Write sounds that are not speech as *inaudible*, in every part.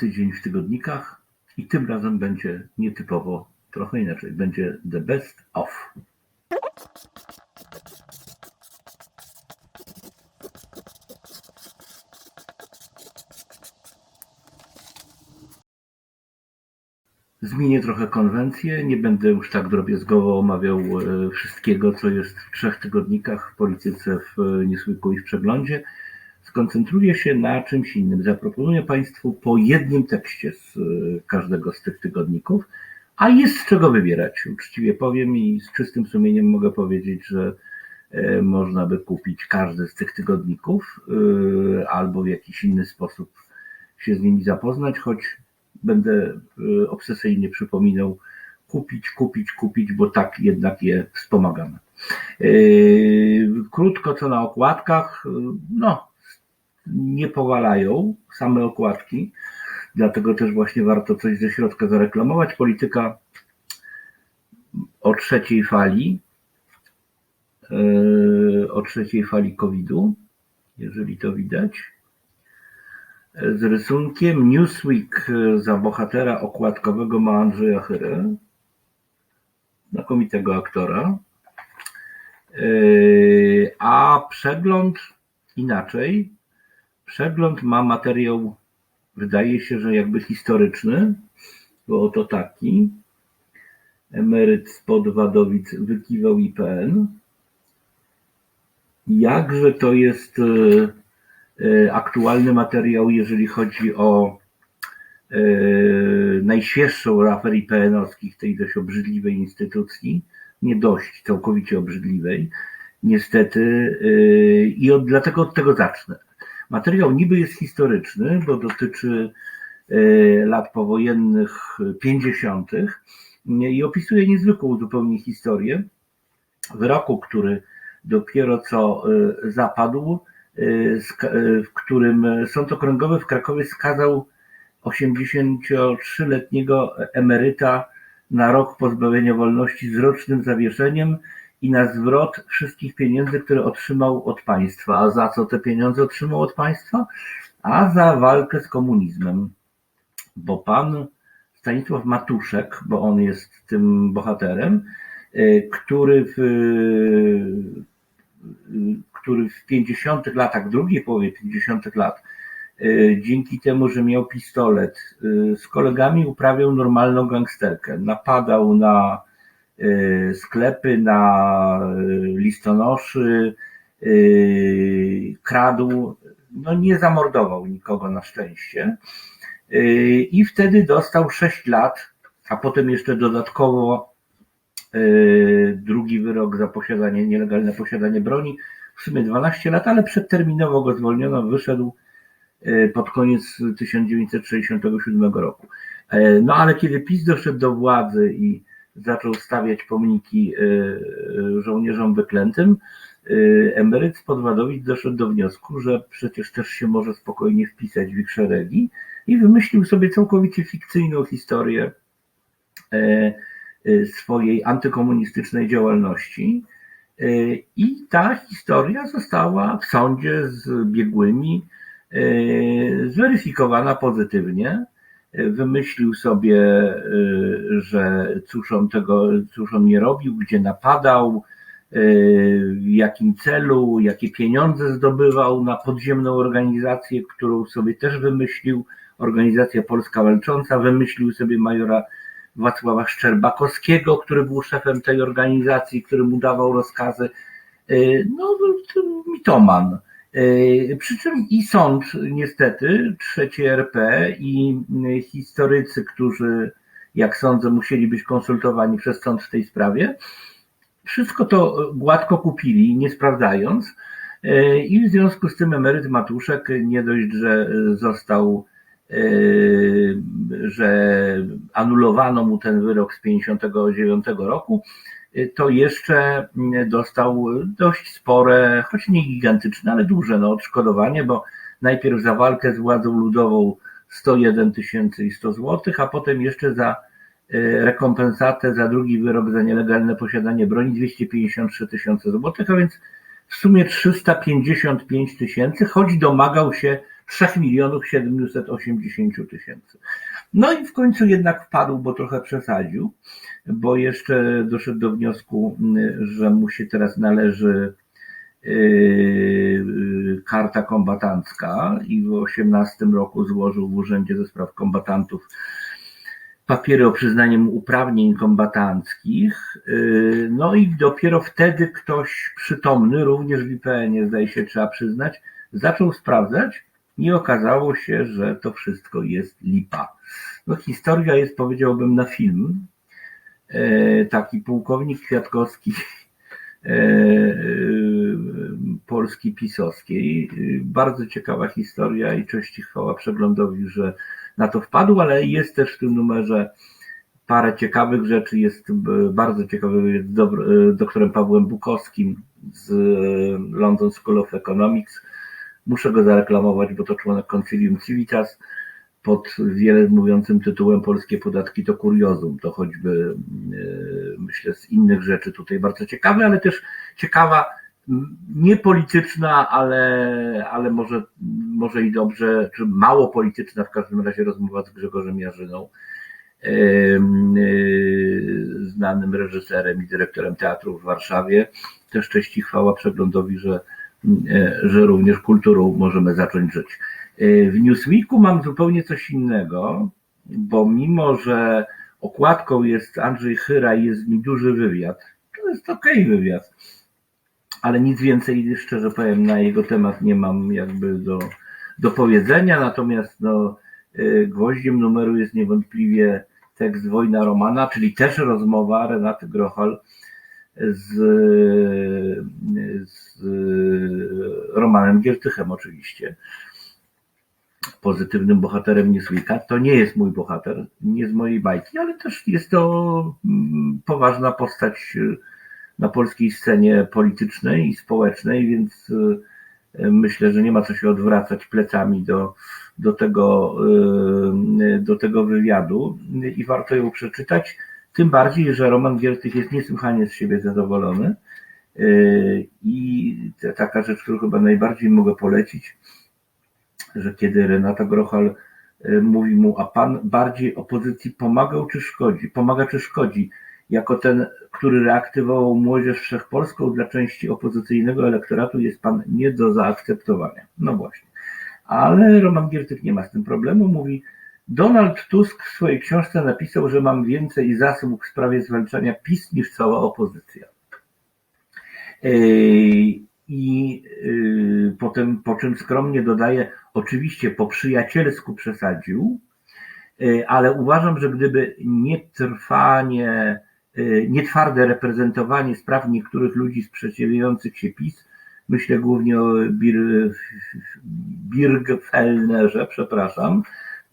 tydzień w tygodnikach i tym razem będzie nietypowo, trochę inaczej. Będzie The Best of. Zmienię trochę konwencję, nie będę już tak drobiazgowo omawiał e, wszystkiego, co jest w trzech tygodnikach w polityce w e, Niesłyku i w Przeglądzie. Skoncentruję się na czymś innym. Zaproponuję Państwu po jednym tekście z e, każdego z tych tygodników, a jest z czego wybierać. Uczciwie powiem i z czystym sumieniem mogę powiedzieć, że e, można by kupić każdy z tych tygodników e, albo w jakiś inny sposób się z nimi zapoznać, choć będę e, obsesyjnie przypominał kupić, kupić, kupić, bo tak jednak je wspomagamy. Krótko co na okładkach, no nie powalają same okładki, dlatego też właśnie warto coś ze środka zareklamować. Polityka o trzeciej fali, e, o trzeciej fali COVID-u, jeżeli to widać. Z rysunkiem Newsweek za bohatera okładkowego ma Andrzeja Chyrę, znakomitego aktora. E, A przegląd inaczej. Przegląd ma materiał, wydaje się, że jakby historyczny, bo oto taki. Emeryt spod Wadowic wykiwał IPN. Jakże to jest e, e, aktualny materiał, jeżeli chodzi o e, najświeższą afer IPN-owskich, tej dość obrzydliwej instytucji, nie dość, całkowicie obrzydliwej, niestety, i od, dlatego od tego zacznę. Materiał niby jest historyczny, bo dotyczy e, lat powojennych 50. i opisuje niezwykłą zupełnie historię wyroku, który dopiero co e, zapadł, e, w którym Sąd Okręgowy w Krakowie skazał 83-letniego emeryta na rok pozbawienia wolności z rocznym zawieszeniem i na zwrot wszystkich pieniędzy, które otrzymał od państwa. A za co te pieniądze otrzymał od państwa? A za walkę z komunizmem. Bo pan Stanisław Matuszek, bo on jest tym bohaterem, y, który w, y, który w 50 latach, drugiej połowie 50 lat, y, dzięki temu, że miał pistolet, z kolegami uprawiał normalną gangsterkę. Napadał na sklepy, na y, listonoszy, y, kradł, no nie zamordował nikogo na szczęście. Y, I wtedy dostał 6 lat, a potem jeszcze dodatkowo y, drugi wyrok za posiadanie, nielegalne posiadanie broni, w sumie 12 lat, ale przedterminowo go zwolniono, wyszedł y, pod koniec 1967 roku. E, No ale kiedy PiS doszedł do władzy i zaczął stawiać pomniki y, żołnierzom wyklętym, y, emeryt z doszedł do wniosku, że przecież też się może spokojnie wpisać w ich szeregi i wymyślił sobie całkowicie fikcyjną historię e, e, swojej antykomunistycznej działalności. E, I ta historia została w sądzie z biegłymi zweryfikowana pozytywnie. Wymyślił sobie, e, że cóż on tego, cóż on nie robił, gdzie napadał, e, w jakim celu, jakie pieniądze zdobywał na podziemną organizację, którą sobie też wymyślił, organizacja Polska Walcząca, wymyślił sobie majora Wacława Szczerbakowskiego, który był szefem tej organizacji, który mu dawał rozkazy. E, No, to mitoman. E, Przy czym i sąd, niestety, trzecie RP i y, historycy, którzy, jak sądzę, musieli być konsultowani przez sąd w tej sprawie, wszystko to gładko kupili, nie sprawdzając. E, I w związku z tym emeryt Matuszek nie dość, że został, e, że anulowano mu ten wyrok z 59 roku, e, to jeszcze dostał dość spore, choć nie gigantyczne, ale duże no, odszkodowanie, bo najpierw za walkę z władzą ludową 101 tysięcy i 100 złotych, a potem jeszcze za e, rekompensatę za drugi wyrok za nielegalne posiadanie broni 253 tysiące złotych, a więc w sumie 355 tysięcy, choć domagał się 3 milionów 780 tysięcy. No i w końcu jednak wpadł, bo trochę przesadził, bo jeszcze doszedł do wniosku, że mu się teraz należy yy, karta kombatancka i w 18 roku złożył w Urzędzie do Spraw Kombatantów papiery o przyznaniu uprawnień kombatanckich. Yy, no i dopiero wtedy ktoś przytomny, również w IPN-ie zdaje się trzeba przyznać, zaczął sprawdzać i okazało się, że to wszystko jest lipa. No historia jest powiedziałbym na film. Yy, taki pułkownik Kwiatkowski yy, Polski pisowskiej. Bardzo ciekawa historia i cześć chwała przeglądowi, że na to wpadł, ale jest też w tym numerze parę ciekawych rzeczy. Jest bardzo ciekawy jest doktorem Pawłem Bukowskim z London School of Economics. Muszę go zareklamować, bo to członek Concilium Civitas pod wiele mówiącym tytułem Polskie podatki to kuriozum. To choćby myślę z innych rzeczy tutaj bardzo ciekawe, ale też ciekawa nie polityczna, ale, ale może, może i dobrze, czy mało polityczna w każdym razie rozmowa z Grzegorzem Jarzyną, znanym reżyserem i dyrektorem teatru w Warszawie. Też cześć i chwała przeglądowi, że, że również kulturą możemy zacząć żyć. W Newsweeku mam zupełnie coś innego, bo mimo, że okładką jest Andrzej Chyra i jest mi duży wywiad, to jest okej okay wywiad ale nic więcej, szczerze powiem, na jego temat nie mam jakby do, do powiedzenia. Natomiast no, y, gwoździem numeru jest niewątpliwie tekst Wojna Romana, czyli też rozmowa Renaty Grochal z, z Romanem Giertychem oczywiście. Pozytywnym bohaterem Newsweeka. To nie jest mój bohater, nie z mojej bajki, ale też jest to mm, poważna postać na polskiej scenie politycznej i społecznej, więc y, myślę, że nie ma co się odwracać plecami do, do, tego, y, do tego wywiadu i warto ją przeczytać. Tym bardziej, że Roman Giertych jest niesłychanie z siebie zadowolony. Y, I taka rzecz, którą chyba najbardziej mogę polecić, że kiedy Renata Grochal mówi mu, a pan bardziej opozycji pomagał czy szkodzi? Pomaga czy szkodzi? jako ten, który reaktywował młodzież wszechpolską dla części opozycyjnego elektoratu jest pan nie do zaakceptowania. No właśnie. Ale Roman Giertych nie ma z tym problemu. Mówi, Donald Tusk w swojej książce napisał, że mam więcej zasług w sprawie zwalczania PiS niż cała opozycja. I y, potem, po czym skromnie dodaje, oczywiście po przyjacielsku przesadził, y, ale uważam, że gdyby nie trwanie Y, nietwarde reprezentowanie spraw niektórych ludzi sprzeciwiających się PiS, myślę głównie o Bir, Birgfellnerze, przepraszam,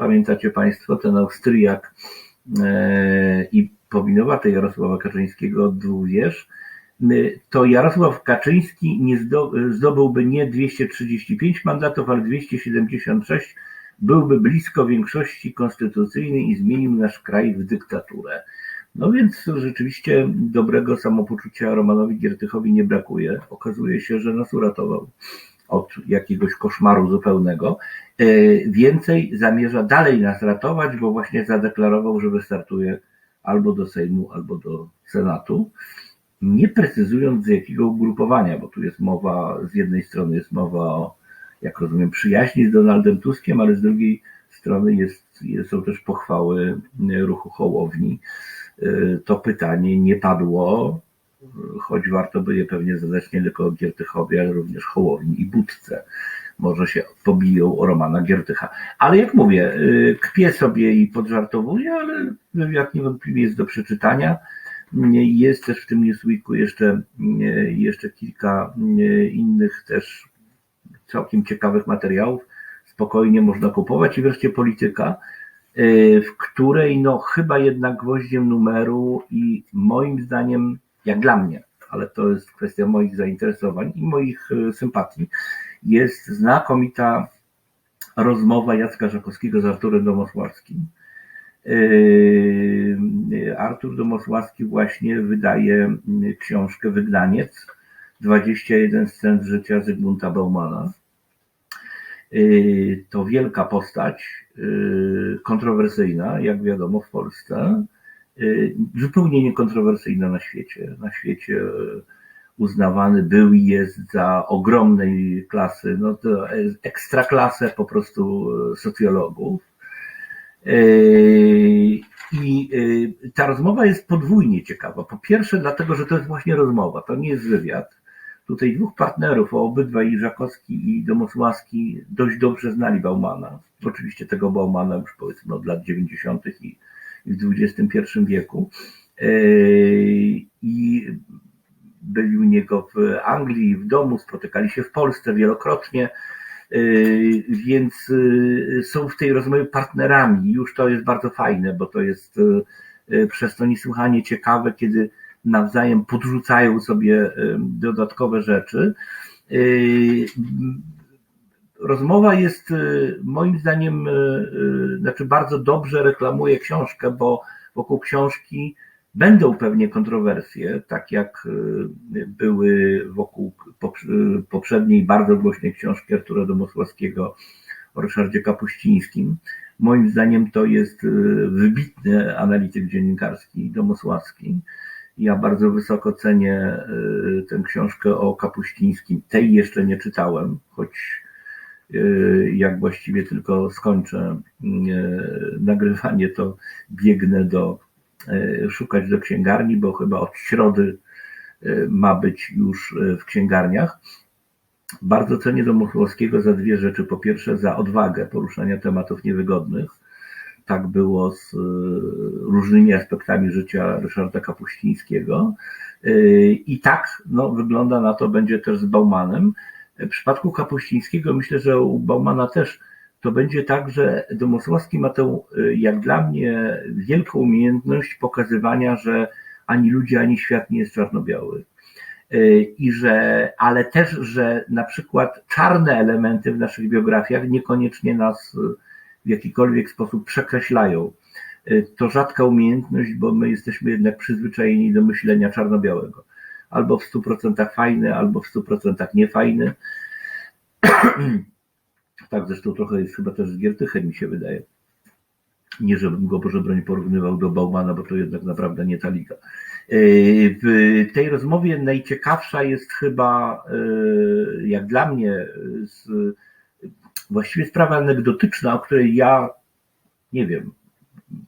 pamiętacie Państwo, ten Austriak e, i powinowate Jarosława Kaczyńskiego dwóch y, to Jarosław Kaczyński nie zdobyłby nie 235 mandatów, ale 276, byłby blisko większości konstytucyjnej i zmienił nasz kraj w dyktaturę. No więc rzeczywiście dobrego samopoczucia Romanowi Giertychowi nie brakuje. Okazuje się, że nas uratował od jakiegoś koszmaru zupełnego. E, więcej zamierza dalej nas ratować, bo właśnie zadeklarował, że wystartuje albo do Sejmu, albo do Senatu, nie precyzując z jakiego ugrupowania, bo tu jest mowa, z jednej strony jest mowa o, jak rozumiem, przyjaźni z Donaldem Tuskiem, ale z drugiej strony jest, są też pochwały ruchu Hołowni. Y, to pytanie nie padło, choć warto by je pewnie zadać nie tylko Giertychowi, ale również Hołowni i Budce. Może się pobiją o Romana Giertycha. Ale jak mówię, y, kpię sobie i podżartowuję, ale wywiad niewątpliwie jest do przeczytania. Jest też w tym Newsweeku jeszcze, jeszcze kilka innych też całkiem ciekawych materiałów. Spokojnie można kupować i wreszcie polityka Y, w której no chyba jednak gwoździem numeru i moim zdaniem, jak dla mnie, ale to jest kwestia moich zainteresowań i moich y, sympatii, jest znakomita rozmowa Jacka Żakowskiego z Arturem Domosławskim. Y, Artur Domosławski właśnie wydaje książkę Wygnaniec, 21 scen życia Zygmunta Baumana. To wielka postać, kontrowersyjna, jak wiadomo, w Polsce, zupełnie niekontrowersyjna na świecie. Na świecie uznawany był i jest za ogromnej klasy, no to ekstraklasę po prostu socjologów. I ta rozmowa jest podwójnie ciekawa. Po pierwsze, dlatego, że to jest właśnie rozmowa, to nie jest wywiad. Tutaj dwóch partnerów, obydwaj Żakowski i Domosławski, dość dobrze znali Baumana. Oczywiście tego Baumana już powiedzmy od lat 90. i w XXI wieku. I byli u niego w Anglii, w domu, spotykali się w Polsce wielokrotnie, więc są w tej rozmowie partnerami. Już to jest bardzo fajne, bo to jest przez to niesłychanie ciekawe, kiedy nawzajem podrzucają sobie dodatkowe rzeczy. Rozmowa jest moim zdaniem, znaczy bardzo dobrze reklamuje książkę, bo wokół książki będą pewnie kontrowersje, tak jak były wokół poprzedniej bardzo głośnej książki Artura Domosławskiego o Ryszardzie Kapuścińskim. Moim zdaniem to jest wybitny analityk dziennikarski Domosławski. Ja bardzo wysoko cenię tę książkę o Kapuścińskim. Tej jeszcze nie czytałem, choć jak właściwie tylko skończę nagrywanie, to biegnę do szukać do księgarni, bo chyba od środy ma być już w księgarniach. Bardzo cenię Domosłowskiego za dwie rzeczy. Po pierwsze, za odwagę poruszania tematów niewygodnych. Tak było z różnymi aspektami życia Ryszarda Kapuścińskiego. I tak no, wygląda na to, będzie też z Baumanem. W przypadku Kapuścińskiego myślę, że u Baumana też to będzie tak, że Domosłowski ma tę, jak dla mnie, wielką umiejętność pokazywania, że ani ludzie, ani świat nie jest czarno-biały. I że, ale też, że na przykład czarne elementy w naszych biografiach niekoniecznie nas w jakikolwiek sposób przekreślają. To rzadka umiejętność, bo my jesteśmy jednak przyzwyczajeni do myślenia czarno-białego. Albo w 100% fajny, albo w 100% niefajny. *clears throat* Tak zresztą trochę jest chyba też z Giertychem, mi się wydaje. Nie, żebym go, Boże broń, porównywał do Baumana, bo to jednak naprawdę nie ta liga. W tej rozmowie najciekawsza jest chyba, jak dla mnie, właściwie sprawa anegdotyczna, o której ja, nie wiem,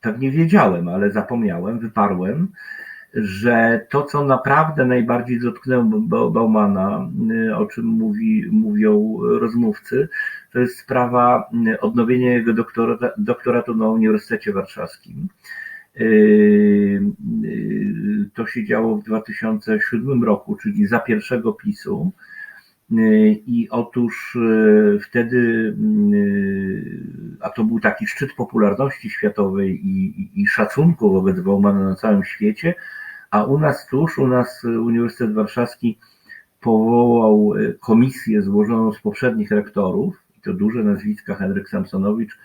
pewnie wiedziałem, ale zapomniałem, wyparłem, że to, co naprawdę najbardziej dotknęło Baumana, o czym mówi, mówią rozmówcy, to jest sprawa odnowienia jego doktoratu, doktoratu na Uniwersytecie Warszawskim. To się działo w 2007 roku, czyli za pierwszego PiSu. I otóż wtedy, a to był taki szczyt popularności światowej i, i, i szacunku wobec Baumana na całym świecie, a u nas tuż, u nas Uniwersytet Warszawski powołał komisję złożoną z poprzednich rektorów, i to duże nazwiska, Henryk Samsonowicz,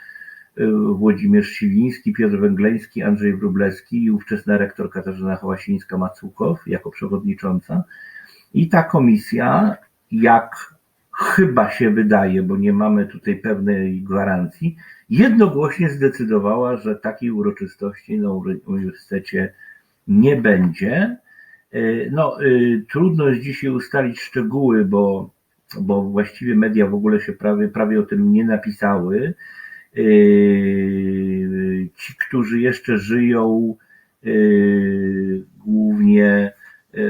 Włodzimierz Siwiński, Piotr Węgleński, Andrzej Wróblewski i ówczesna rektor Katarzyna Hałasińska-Macukow jako przewodnicząca. I ta komisja, jak chyba się wydaje, bo nie mamy tutaj pewnej gwarancji, jednogłośnie zdecydowała, że takiej uroczystości na uniwersytecie nie będzie. No, trudno jest dzisiaj ustalić szczegóły, bo, bo właściwie media w ogóle się prawie, prawie o tym nie napisały. Ci, którzy jeszcze żyją, głównie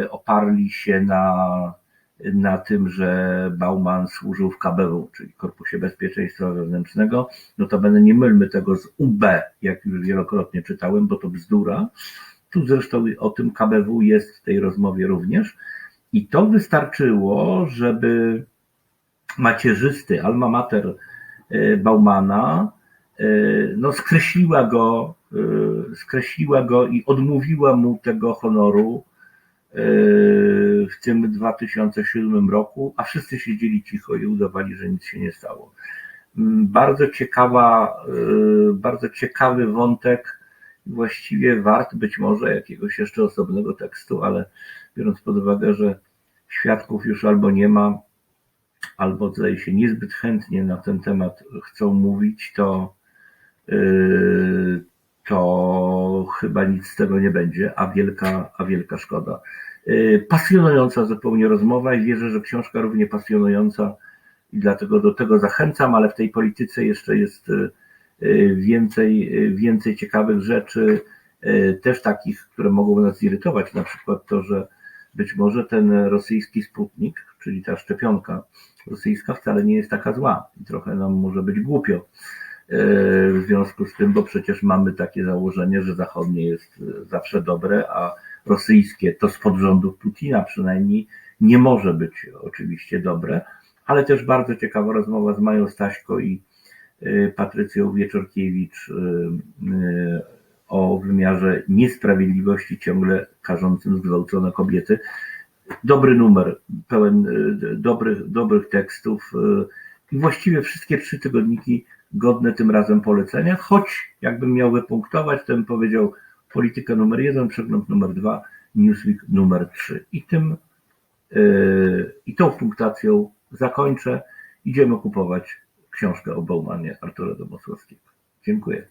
oparli się na, na tym, że Bauman służył w KBW, czyli Korpusie Bezpieczeństwa Wewnętrznego. No to będę nie mylmy tego z UB, jak już wielokrotnie czytałem, bo to bzdura. Tu zresztą o tym KBW jest w tej rozmowie również. I to wystarczyło, żeby macierzysty alma mater Baumana no, skreśliła go, skreśliła go i odmówiła mu tego honoru w tym 2007 roku, a wszyscy siedzieli cicho i udawali, że nic się nie stało. Bardzo ciekawa, bardzo ciekawy wątek, właściwie wart być może jakiegoś jeszcze osobnego tekstu, ale biorąc pod uwagę, że świadków już albo nie ma, albo zdaje się niezbyt chętnie na ten temat chcą mówić, to, yy, to chyba nic z tego nie będzie, a wielka, a wielka szkoda. Yy, Pasjonująca zupełnie rozmowa i wierzę, że książka równie pasjonująca i dlatego do tego zachęcam, ale w tej polityce jeszcze jest yy, więcej, więcej ciekawych rzeczy, yy, też takich, które mogą nas irytować, na przykład to, że być może ten rosyjski sputnik, czyli ta szczepionka rosyjska wcale nie jest taka zła i trochę nam może być głupio w związku z tym, bo przecież mamy takie założenie, że zachodnie jest zawsze dobre, a rosyjskie to spod rządów Putina przynajmniej nie może być oczywiście dobre, ale też bardzo ciekawa rozmowa z Mają Staśko i Patrycją Wieczorkiewicz yy, yy, o wymiarze niesprawiedliwości ciągle karzącym zgwałcone kobiety. Dobry numer, pełen y, dobrych, dobrych tekstów y, i właściwie wszystkie trzy tygodniki godne tym razem polecenia, choć jakbym miał wypunktować, to bym powiedział polityka numer jeden, przegląd numer dwa, Newsweek numer trzy. I tym i tą punktacją zakończę. Idziemy kupować książkę o Bowmanie Artura Domosłowskiego. Dziękuję.